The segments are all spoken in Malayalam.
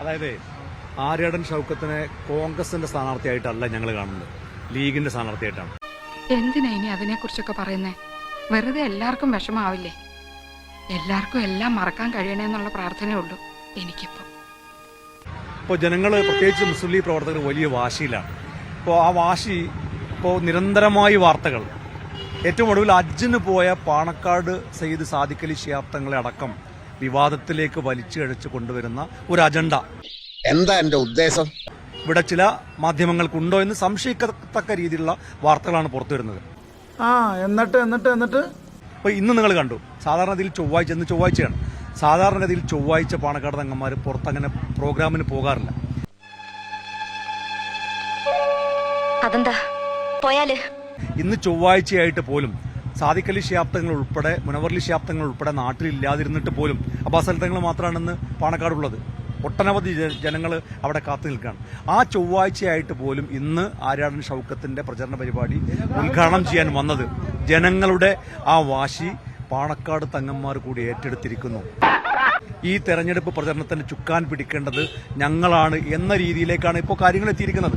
അതായത് ആര്യടൻ ഷൗക്കത്തിനെ കോൺഗ്രസിന്റെ സ്ഥാനാർത്ഥിയായിട്ടല്ല ഞങ്ങൾ കാണുന്നത്. ലീഗിന്റെ സ്ഥാനാർത്ഥിയായിട്ടാണ്. എന്തിനാ ഇനി അതിനെ കുറിച്ചൊക്കെ പറയുന്നേ? വെറുതെ എല്ലാവർക്കും വിഷമാവില്ലേ? എല്ലാവർക്കും എല്ലാം മറക്കാൻ കഴിയണേന്നുള്ള പ്രാർത്ഥനയേ ഉള്ളൂ. എനിക്കിപ്പോ. ഇപ്പോൾ ജനങ്ങൾ പ്രത്യേകിച്ച് മുസ്ലിം ലീഗ് പ്രവർത്തകർ വലിയ വാശിയിലാണ്. ഇപ്പോൾ ആ വാശി ഇപ്പോൾ നിരന്തരമായി വാർത്തകൾ. ഏറ്റവും ഒടുവിൽ അജ്ജിന് പോയ പാണക്കാട് സയ്യിദ് സാദിഖലി തങ്ങളെ അടക്കം വിവാദത്തിലേക്ക് വലിച്ചിഴച്ച് കൊണ്ടുവരുന്ന ഒരു അജണ്ട. എന്താ എന്റെ ഉദ്ദേശം? ഇവിടെ ചില മാധ്യമങ്ങൾക്കുണ്ടോ എന്ന് സംശയിക്കത്തക്ക രീതിയിലുള്ള വാർത്തകളാണ് പുറത്തു വരുന്നത് ആ എന്നിട്ട് എന്നിട്ട് എന്നിട്ട്? അപ്പോൾ ഇന്ന് നിങ്ങൾ കണ്ടു. സാധാരണഗതിയിൽ ചൊവ്വാഴ്ച ഇന്ന് ചൊവ്വാഴ്ചയാണ്. സാധാരണഗതിയിൽ ചൊവ്വാഴ്ച പാണക്കാട് തങ്ങന്മാർ പുറത്തങ്ങനെ പ്രോഗ്രാമിന് പോകാറില്ല. അതെന്താ? പോയാൽ? ഇന്ന് ചൊവ്വാഴ്ചയായിട്ട് പോലും സാദിഖ് ശാപ്തങ്ങൾ ഉൾപ്പെടെ മുനവർലി ശാബ്ദങ്ങൾ ഉൾപ്പെടെ നാട്ടിലില്ലാതിരുന്നിട്ട് പോലും അബ്ബാസ് മാത്രമാണെന്ന് പാണക്കാടുള്ളത്. ഒട്ടനവധി ജനങ്ങൾ അവിടെ കാത്തു നിൽക്കുകയാണ്. ആ ചൊവ്വാഴ്ചയായിട്ട് പോലും ഇന്ന് ആര്യാടൻ ഷൗക്കത്തിന്റെ പ്രചരണ പരിപാടി ഉദ്ഘാടനം ചെയ്യാൻ വന്നത് ജനങ്ങളുടെ ആ വാശി പാണക്കാട് തങ്ങന്മാർ കൂടി ഏറ്റെടുത്തിരിക്കുന്നു. ഈ തെരഞ്ഞെടുപ്പ് പ്രചരണത്തിന് ചുക്കാൻ പിടിക്കേണ്ടത് ഞങ്ങളാണ് എന്ന രീതിയിലേക്കാണ് ഇപ്പോൾ കാര്യങ്ങൾ എത്തിയിരിക്കുന്നത്.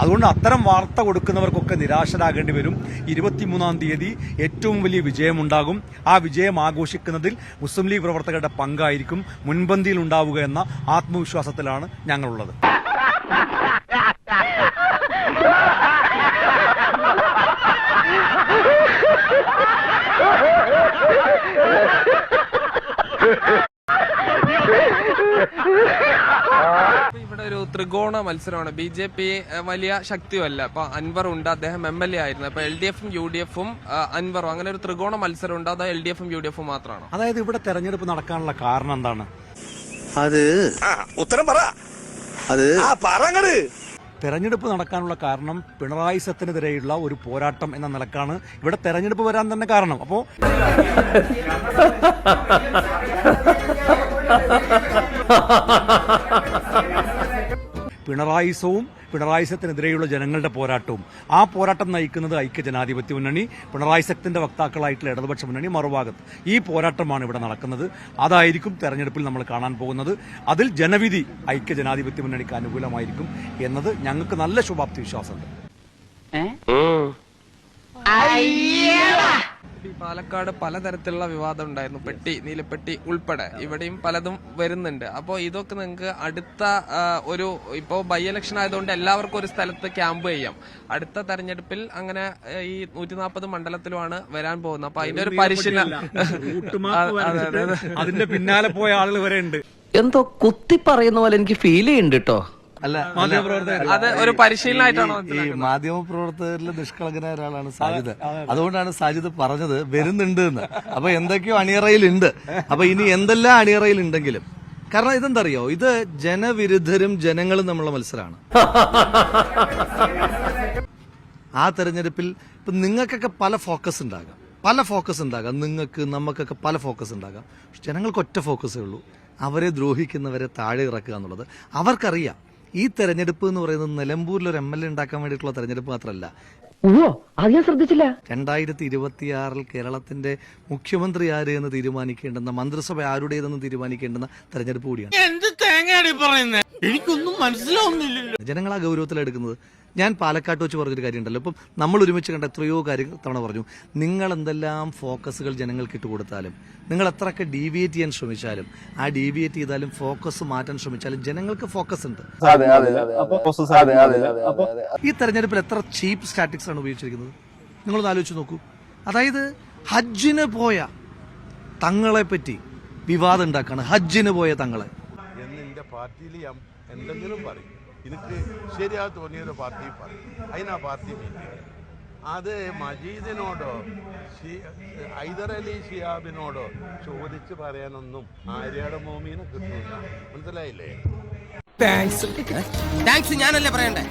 അതുകൊണ്ട് അത്തരം വാർത്ത കൊടുക്കുന്നവർക്കൊക്കെ നിരാശരാകേണ്ടി വരും. ഇരുപത്തിമൂന്നാം തീയതി ഏറ്റവും വലിയ വിജയമുണ്ടാകും. ആ വിജയം ആഘോഷിക്കുന്നതിൽ മുസ്ലിം ലീഗ് പ്രവർത്തകരുടെ പങ്കായിരിക്കും. മുൻപന്തിയിൽ ഉണ്ടാവുക എന്ന ആത്മവിശ്വാസത്തിലാണ് ഞങ്ങളുള്ളത്. ഇവിടെ ഒരു ത്രികോണ മത്സരമാണ്. ബി ജെ പി വലിയ ശക്തിയല്ല അപ്പൊ അൻവർ ഉണ്ട് അദ്ദേഹം എം എൽ എ ആയിരുന്നു. അപ്പൊ എൽ ഡി എഫും യു ഡി എഫും അൻവറും. അങ്ങനെ ഒരു ത്രികോണ മത്സരം ഉണ്ട്. അതോ എൽ ഡി എഫും യു ഡി എഫും മാത്രമാണ്. അതായത് ഇവിടെ തെരഞ്ഞെടുപ്പ് നടക്കാനുള്ള കാരണം എന്താണ്? അത് ഉത്തരം പറ. അത് ആ പറങ്ങട്. തെരഞ്ഞെടുപ്പ് നടക്കാനുള്ള കാരണം പിണറായി സത്തിനെതിരെയുള്ള ഒരു പോരാട്ടം എന്ന നിലക്കാണ് ഇവിടെ തെരഞ്ഞെടുപ്പ് വരാൻ തന്നെ കാരണം. അപ്പോ പിണറായിസവും പിണറായിസത്തിനെതിരെയുള്ള ജനങ്ങളുടെ പോരാട്ടവും. ആ പോരാട്ടം നയിക്കുന്നത് ഐക്യ ജനാധിപത്യ മുന്നണി പിണറായി സത്തിന്റെ വക്താക്കളായിട്ടുള്ള ഇടതുപക്ഷ മുന്നണി മറുഭാഗത്ത്. ഈ പോരാട്ടമാണ് ഇവിടെ നടക്കുന്നത്. അതായിരിക്കും തെരഞ്ഞെടുപ്പിൽ നമ്മൾ കാണാൻ പോകുന്നത്. അതിൽ ജനവിധി ഐക്യ ജനാധിപത്യ മുന്നണിക്ക് അനുകൂലമായിരിക്കും എന്നത് ഞങ്ങൾക്ക് നല്ല ശുഭാപ്തി വിശ്വാസമുണ്ട് പാലക്കാട് പലതരത്തിലുള്ള വിവാദം ഉണ്ടായിരുന്നു. പെട്ടി നീലപ്പെട്ടി ഉൾപ്പെടെ. ഇവിടെയും പലതും വരുന്നുണ്ട്. അപ്പോ ഇതൊക്കെ നിങ്ങൾക്ക് അടുത്ത ഒരു ഇപ്പോ ബൈ ഇലക്ഷൻ ആയതുകൊണ്ട് എല്ലാവർക്കും ഒരു സ്ഥലത്ത് ക്യാമ്പ് ചെയ്യാം. അടുത്ത തെരഞ്ഞെടുപ്പിൽ അങ്ങനെ ഈ നൂറ്റി നാൽപ്പത് മണ്ഡലത്തിലുമാണ് വരാൻ പോകുന്നത്. അപ്പൊ അതിന്റെ ഒരു പരിശീലനം അതെ, അതെ, അതെ. അതിന്റെ പിന്നാലെ പോയ ആളുകൾ വരെ ഉണ്ട്. എന്തോ കുത്തി പറയുന്ന പോലെ എനിക്ക് ഫീൽ ചെയ്യുന്നുണ്ട് കേട്ടോ അല്ല അത് ഒരു പരിശീലനമായിട്ടാണോ ഈ? മാധ്യമ പ്രവർത്തകരിൽ നിഷ്കളങ്കനായ ഒരാളാണ് സാജിദ്. അതുകൊണ്ടാണ് സാജിദ് പറഞ്ഞത് വരുന്നുണ്ട് എന്ന്. അപ്പൊ എന്തൊക്കെയോ അണിയറയിലുണ്ട്. അപ്പൊ ഇനി എന്തെല്ലാം അണിയറയിലുണ്ടെങ്കിലും. കാരണം ഇതെന്തറിയോ? ഇത് ജനവിരുദ്ധരും ജനങ്ങളും തമ്മിലുള്ള മത്സരമാണ് ആ തെരഞ്ഞെടുപ്പിൽ ഇപ്പൊ നിങ്ങൾക്കൊക്കെ പല ഫോക്കസ് ഉണ്ടാകാം. പല ഫോക്കസ് ഉണ്ടാകാം. നിങ്ങൾക്ക് നമുക്കൊക്കെ പല ഫോക്കസ് ഉണ്ടാകാം. പക്ഷെ ജനങ്ങൾക്ക് ഒറ്റ ഫോക്കസേ ഉള്ളൂ. അവരെ ദ്രോഹിക്കുന്നവരെ താഴെ ഇറക്കുക എന്നുള്ളത്. അവർക്കറിയാം. ഈ തെരഞ്ഞെടുപ്പ് എന്ന് പറയുന്നത് നിലമ്പൂരിൽ ഒരു എം എൽ എ ഉണ്ടാക്കാൻ വേണ്ടിയിട്ടുള്ള തെരഞ്ഞെടുപ്പ് മാത്രമല്ല. ഓ അത് ഞാൻ ശ്രദ്ധിച്ചില്ല. രണ്ടായിരത്തി ഇരുപത്തിയാറിൽ കേരളത്തിന്റെ മുഖ്യമന്ത്രി ആര് എന്ന് തീരുമാനിക്കേണ്ടുന്ന മന്ത്രിസഭ ആരുടേതെന്ന് തീരുമാനിക്കേണ്ടെന്ന തെരഞ്ഞെടുപ്പ് കൂടിയാണ്. എന്ത് തേങ്ങയാണ് പറയുന്നത് എനിക്കൊന്നും മനസ്സിലാവുന്നില്ലല്ലോ ജനങ്ങൾ ആ ഗൗരവത്തിലെടുക്കുന്നത്. ഞാൻ പാലക്കാട്ട് വെച്ച് പറഞ്ഞൊരു കാര്യമുണ്ടല്ലോ. ഇപ്പം നമ്മൾ ഒരുമിച്ച് കണ്ട എത്രയോ കാര്യം തവണ പറഞ്ഞു. നിങ്ങൾ എന്തെല്ലാം ഫോക്കസുകൾ ജനങ്ങൾക്ക് ഇട്ട് കൊടുത്താലും നിങ്ങൾ എത്രയൊക്കെ ഡീവിയേറ്റ് ചെയ്യാൻ ശ്രമിച്ചാലും ആ ഡീവിയേറ്റ് ചെയ്താലും ഫോക്കസ് മാറ്റാൻ ശ്രമിച്ചാലും ജനങ്ങൾക്ക് ഫോക്കസ് ഉണ്ട്. ഈ തെരഞ്ഞെടുപ്പിൽ എത്ര ചീപ്പ് സ്റ്റാറ്റിക്സ് ആണ് ഉപയോഗിച്ചിരിക്കുന്നത്? നിങ്ങളൊന്ന് ആലോചിച്ച് നോക്കൂ. അതായത് ഹജ്ജിന് പോയ തങ്ങളെ പറ്റി വിവാദം ഉണ്ടാക്കാണ്. ഹജ്ജിന് പോയ തങ്ങളെ. പാർട്ടിയിൽ എന്തെങ്കിലും പറയും. എനിക്ക് ശരിയാ തോന്നിയൊരു പാർട്ടി പറയും. അതിനാ പാർട്ടി മീറ്റിംഗ് അത് മജീദിനോടോ ഹൈദരലി ഷിയാബിനോടോ ചോദിച്ച് പറയാനൊന്നും ആര്യാടെ മോമീനെ കിട്ടൂല മനസ്സിലായില്ലേ? താങ്ക്സ് താങ്ക്സ് ഞാനല്ലേ പറയണ്ടേ?